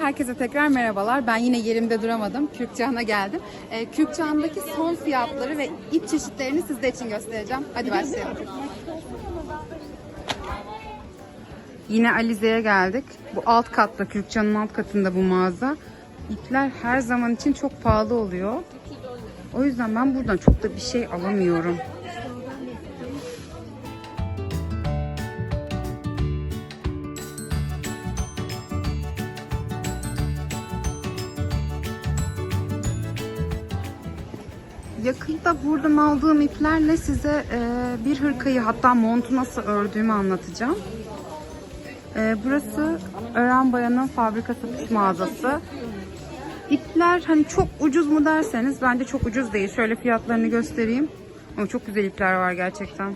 Herkese tekrar merhabalar. Ben yine yerimde duramadım. Kürkçan'a geldim. Ee, Kürkçan'daki son fiyatları ve ip çeşitlerini sizler için göstereceğim. Hadi başlayalım. Yine Alize'ye geldik. Bu alt katta, Kürkçan'ın alt katında bu mağaza. İpler her zaman için çok pahalı oluyor. O yüzden ben buradan çok da bir şey alamıyorum. Yakında buradan aldığım iplerle size e, bir hırkayı hatta montu nasıl ördüğümü anlatacağım. E, burası Ören Bayan'ın fabrika satış mağazası. İpler hani çok ucuz mu derseniz bence çok ucuz değil. Şöyle fiyatlarını göstereyim. Ama çok güzel ipler var gerçekten.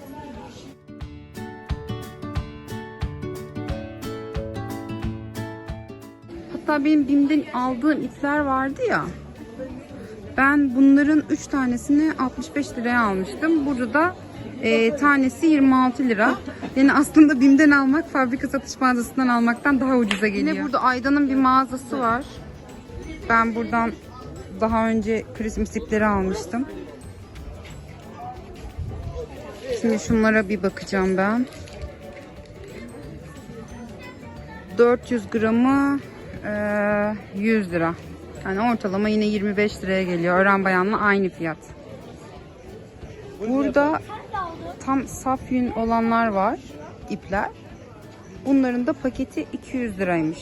Hatta benim BİM'den aldığım ipler vardı ya. Ben bunların 3 tanesini 65 liraya almıştım. Burada da e, tanesi 26 lira. Yani aslında BİM'den almak fabrika satış mağazasından almaktan daha ucuza geliyor. Yine burada Ayda'nın bir mağazası var. Ben buradan daha önce Christmas ipleri almıştım. Şimdi şunlara bir bakacağım ben. 400 gramı eee, 100 lira. Yani ortalama yine 25 liraya geliyor. Öğren bayanla aynı fiyat. Burada tam saf yün olanlar var. ipler. Bunların da paketi 200 liraymış.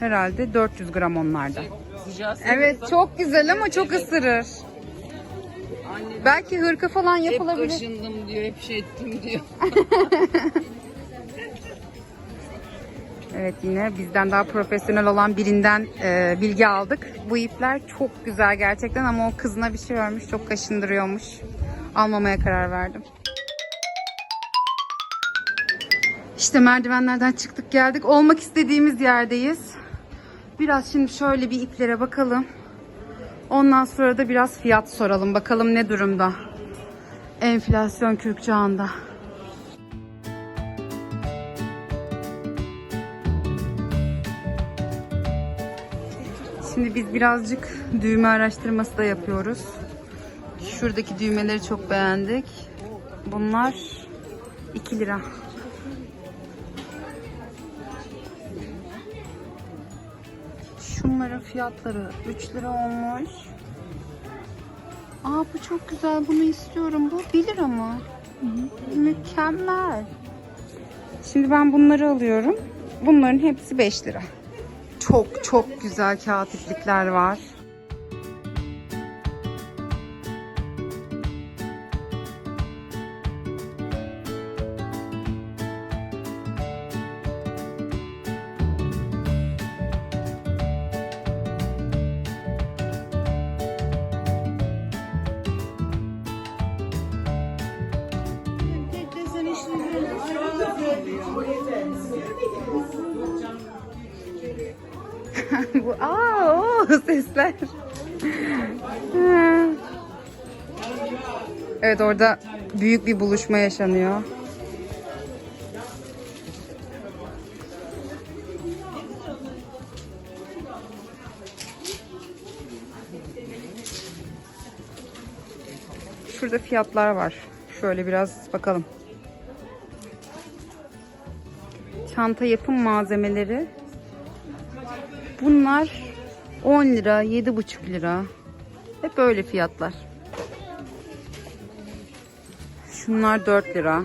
Herhalde 400 gram onlarda. Evet çok güzel ama çok ısırır. Belki hırka falan Hep yapılabilir. kaşındım diyor, hep şey ettim diyor. Evet yine bizden daha profesyonel olan birinden e, bilgi aldık. Bu ipler çok güzel gerçekten ama o kızına bir şey vermiş çok kaşındırıyormuş. Almamaya karar verdim. İşte merdivenlerden çıktık geldik. Olmak istediğimiz yerdeyiz. Biraz şimdi şöyle bir iplere bakalım. Ondan sonra da biraz fiyat soralım. Bakalım ne durumda. Enflasyon kürk çağında. Şimdi biz birazcık düğme araştırması da yapıyoruz. Şuradaki düğmeleri çok beğendik. Bunlar 2 lira. Şunların fiyatları 3 lira olmuş. Aa bu çok güzel. Bunu istiyorum. Bu 1 lira mı? Mükemmel. Şimdi ben bunları alıyorum. Bunların hepsi 5 lira. Çok çok güzel kağıt iplikler var. Bu aa o sesler. Evet orada büyük bir buluşma yaşanıyor. Şurada fiyatlar var. Şöyle biraz bakalım. Çanta yapım malzemeleri Bunlar 10 lira, 7,5 lira. Hep böyle fiyatlar. Şunlar 4 lira.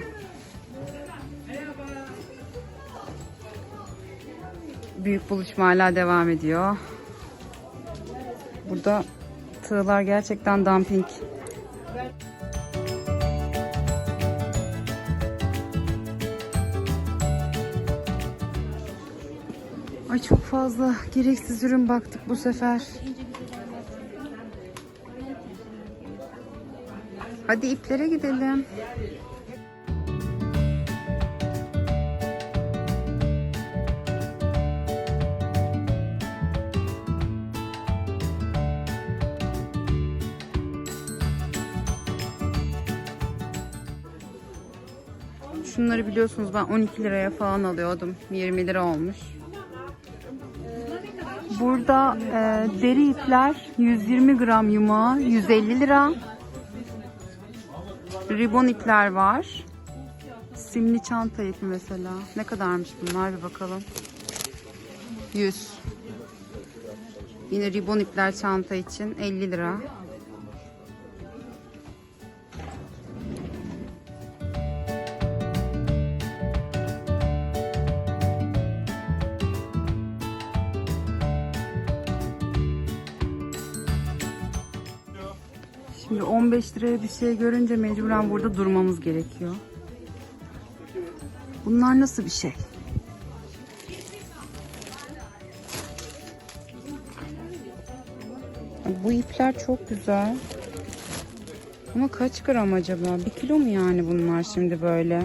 Büyük buluşma hala devam ediyor. Burada tığlar gerçekten dumping. Çok fazla gereksiz ürün baktık bu sefer. Hadi iplere gidelim. Şunları biliyorsunuz ben 12 liraya falan alıyordum. 20 lira olmuş. Burada e, deri ipler 120 gram yumağı 150 lira. Ribon ipler var. Simli çanta ipi mesela. Ne kadarmış bunlar bir bakalım. 100. Yine ribon ipler çanta için 50 lira. 15 liraya bir şey görünce mecburen burada durmamız gerekiyor. Bunlar nasıl bir şey? Bu ipler çok güzel. Ama kaç gram acaba? Bir kilo mu yani bunlar şimdi böyle?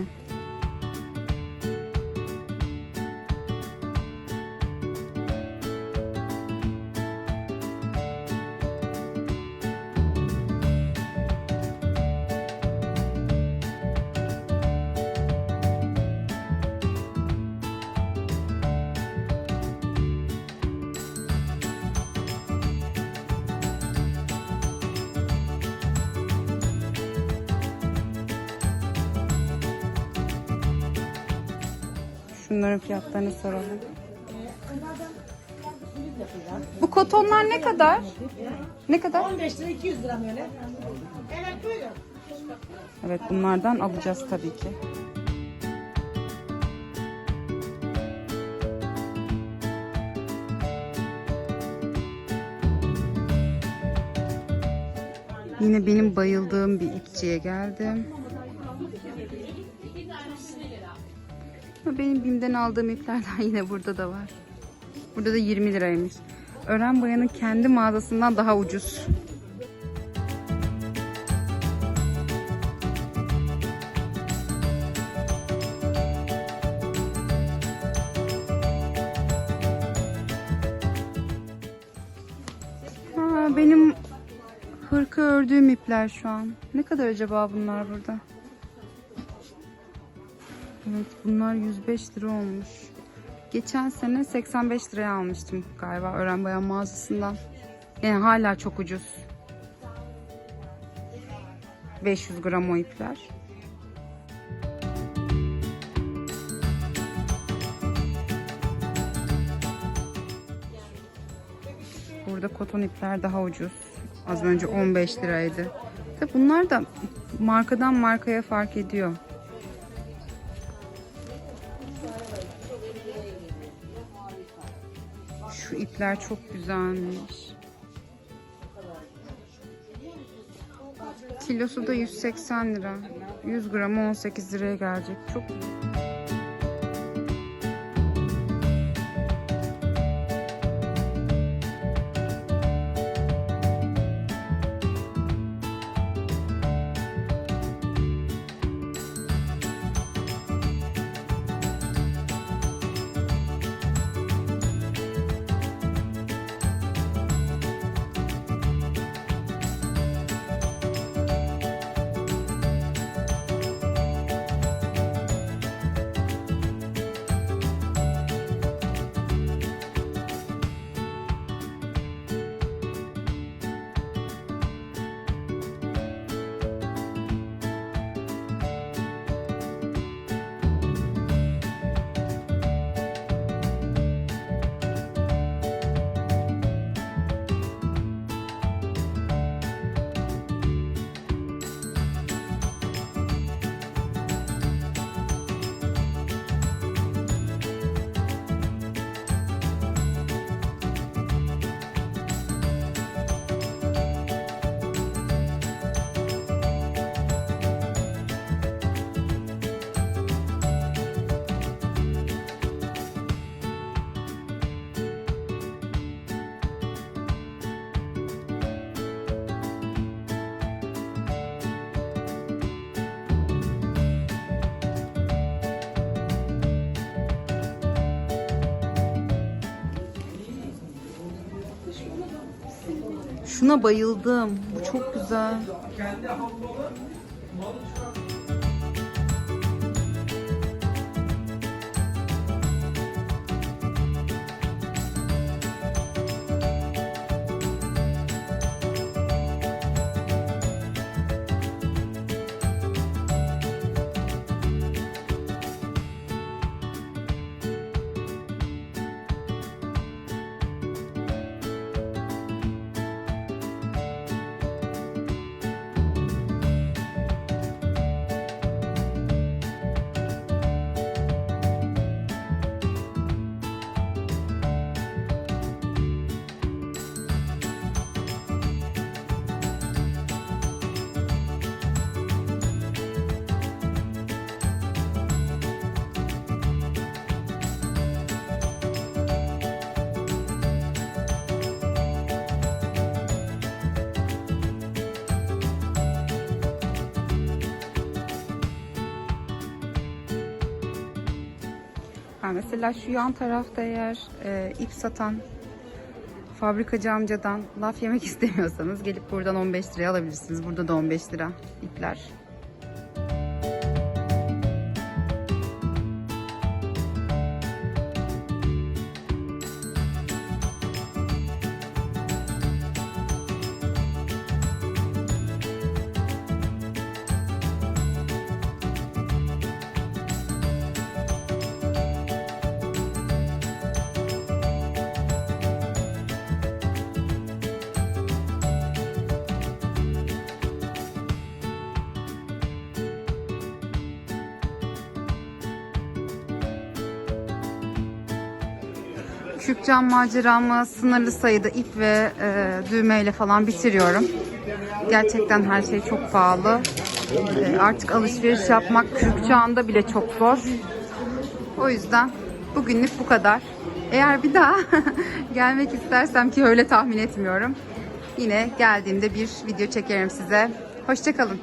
Şunların fiyatlarını soralım. Bu kotonlar ne kadar? Ne kadar? 15 lira 200 lira böyle. Evet buyurun. Evet bunlardan alacağız tabii ki. Yine benim bayıldığım bir ipçiye geldim. Ama Benim BİM'den aldığım iplerden yine burada da var. Burada da 20 liraymış. Ören Boya'nın kendi mağazasından daha ucuz. Benim hırka ördüğüm ipler şu an. Ne kadar acaba bunlar burada? Evet bunlar 105 lira olmuş. Geçen sene 85 liraya almıştım galiba Ören Bayan mağazasından. Yani hala çok ucuz. 500 gram o ipler. Burada koton ipler daha ucuz. Az önce 15 liraydı. Tabi bunlar da markadan markaya fark ediyor. Şu ipler çok güzelmiş. Kilosu da 180 lira. 100 gramı 18 liraya gelecek. Çok Şuna bayıldım. Bu çok güzel. Ha, mesela şu yan tarafta eğer e, ip satan fabrikacı amcadan laf yemek istemiyorsanız gelip buradan 15 liraya alabilirsiniz. Burada da 15 lira ipler. Kürkcan maceramı sınırlı sayıda ip ve e, düğmeyle falan bitiriyorum. Gerçekten her şey çok pahalı. E, artık alışveriş yapmak kürk çağında bile çok zor. O yüzden bugünlük bu kadar. Eğer bir daha gelmek istersem ki öyle tahmin etmiyorum. Yine geldiğimde bir video çekerim size. Hoşçakalın.